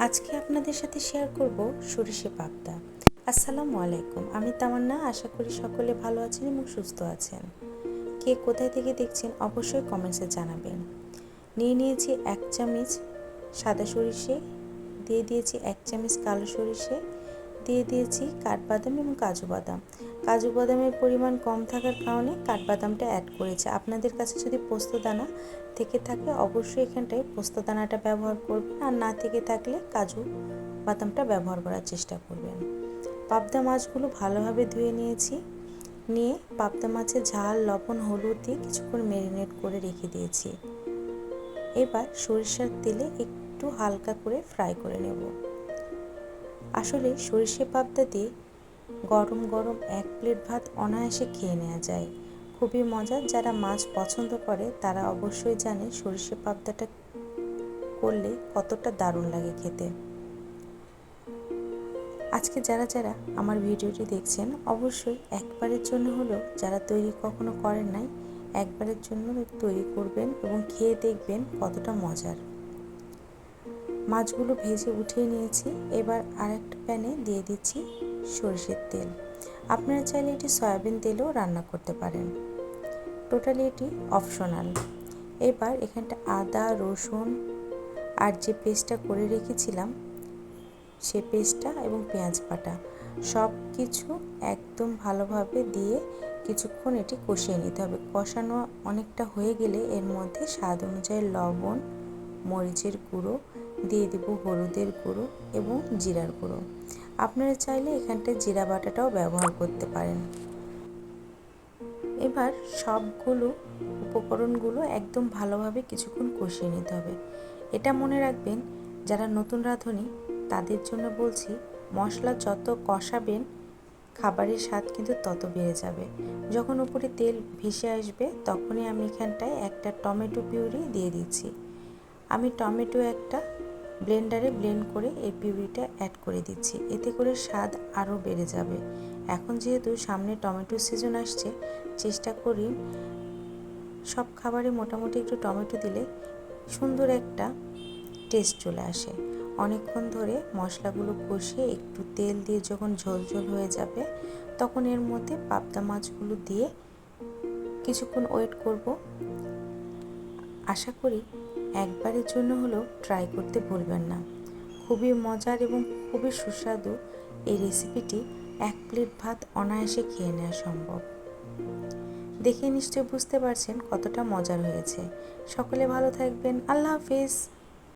আজকে আপনাদের সাথে শেয়ার করব সরিষে পাবদা। আসসালামু আলাইকুম। আমি তামান্না, আশা করি সকলে ভালো আছেন এবং সুস্থ আছেন। কে কোথায় থেকে দেখছেন অবশ্যই কমেন্টসে জানাবেন। নিয়ে নিয়েছি এক চামচ সাদা সরিষে, দিয়ে দিয়েছি এক চামচ কালো সরিষে দিয়ে দিয়েছি কাঠবাদাম এবং কাজু বাদাম। কাজু বাদামের পরিমাণ কম থাকার কারণে কাঠবাদামটা অ্যাড করেছে। আপনাদের কাছে যদি পোস্ত দানা থেকে থাকে, অবশ্যই এখানটায় পোস্ত দানাটা ব্যবহার করবেন। আর না থেকে থাকলে কাজু বাদামটা ব্যবহার করার চেষ্টা করবেন। পাবদা মাছগুলো ভালোভাবে ধুয়ে নিয়েছি। নিয়ে পাবদা মাছের ঝাল, লবণ, হলুদ দিয়ে কিছুক্ষণ ম্যারিনেট করে রেখে দিয়েছি। এবার সরিষার তেলে একটু হালকা করে ফ্রাই করে নেব। আসলে সরিষে পাবদা দিয়ে গরম গরম এক প্লেট ভাত অনায়াসে খেয়ে নেওয়া যায়। খুবই মজার যারা মাছ পছন্দ করে তারা অবশ্যই জানে সরিষে পাবদাটা করলে কতটা দারুণ লাগে খেতে। আজকে যারা যারা আমার ভিডিওটি দেখছেন, অবশ্যই একবারের জন্য হলেও যারা তৈরি কখনো করেন নাই, একবারের জন্য তৈরি করবেন এবং খেয়ে দেখবেন কতটা মজার। মাছগুলো ভেজে উঠিয়ে নিয়েছি। এবার আরেকটা প্যানে দিয়ে দিচ্ছি সরষের তেল। আপনারা চাইলে এটি সয়াবিন তেলেও রান্না করতে পারেন। টোটালি এটি অপশনাল এবার এখানটা আদা, রসুন আর যে পেস্টটা করে রেখেছিলাম, সে পেস্টটা এবং পেঁয়াজ বাটা সব কিছু একদম ভালোভাবে দিয়ে কিছুক্ষণ এটি কষিয়ে নিতে হবে। কষানো অনেকটা হয়ে গেলে এর মধ্যে স্বাদ অনুযায়ী লবণ, মরিচের গুঁড়ো দিয়ে দেব হলুদের গুঁড়ো এবং জিরার গুঁড়ো। আপনারা চাইলে এখানটায় জিরা বাটাটাও ব্যবহার করতে পারেন। এবার সবগুলো উপকরণগুলো একদম ভালোভাবে কিছুক্ষণ কষিয়ে নিতে হবে। এটা মনে রাখবেন, যারা নতুন রাঁধুনি, তাদের জন্য বলছি, মশলা যত কষাবেন, খাবারের স্বাদ কিন্তু তত বেড়ে যাবে। যখন উপরে তেল ভেসে আসবে, তখনই আমি এখানটায় একটা টমেটো পিউরি দিয়ে দিচ্ছি। আমি টমেটো একটা ব্লেন্ডারে ব্লেন্ড করে এই পিউরিটা অ্যাড করে দিচ্ছি। এতে করে স্বাদ আরও বেড়ে যাবে। এখন যেহেতু সামনে টমেটো সিজন আসছে, চেষ্টা করি সব খাবারে মোটামুটি একটু টমেটো দিলে সুন্দর একটা টেস্ট চলে আসে। অনেকক্ষণ ধরে মশলাগুলো কষিয়ে একটু তেল দিয়ে যখন ঝোল ঝোল হয়ে যাবে, তখন এর মধ্যে পাবদা মাছগুলো দিয়ে কিছুক্ষণ ওয়েট করব। আশা করি একবারের জন্য হলেও ট্রাই করতে ভুলবেন না। খুবই মজার এবং খুবই সুস্বাদু এই রেসিপিটি এক প্লেট ভাত অনায়াসে খেয়ে নেওয়া সম্ভব। দেখে নিশ্চয় বুঝতে পারছেন কতটা মজার হয়েছে। সকলে ভালো থাকবেন। আল্লাহ হাফিজ।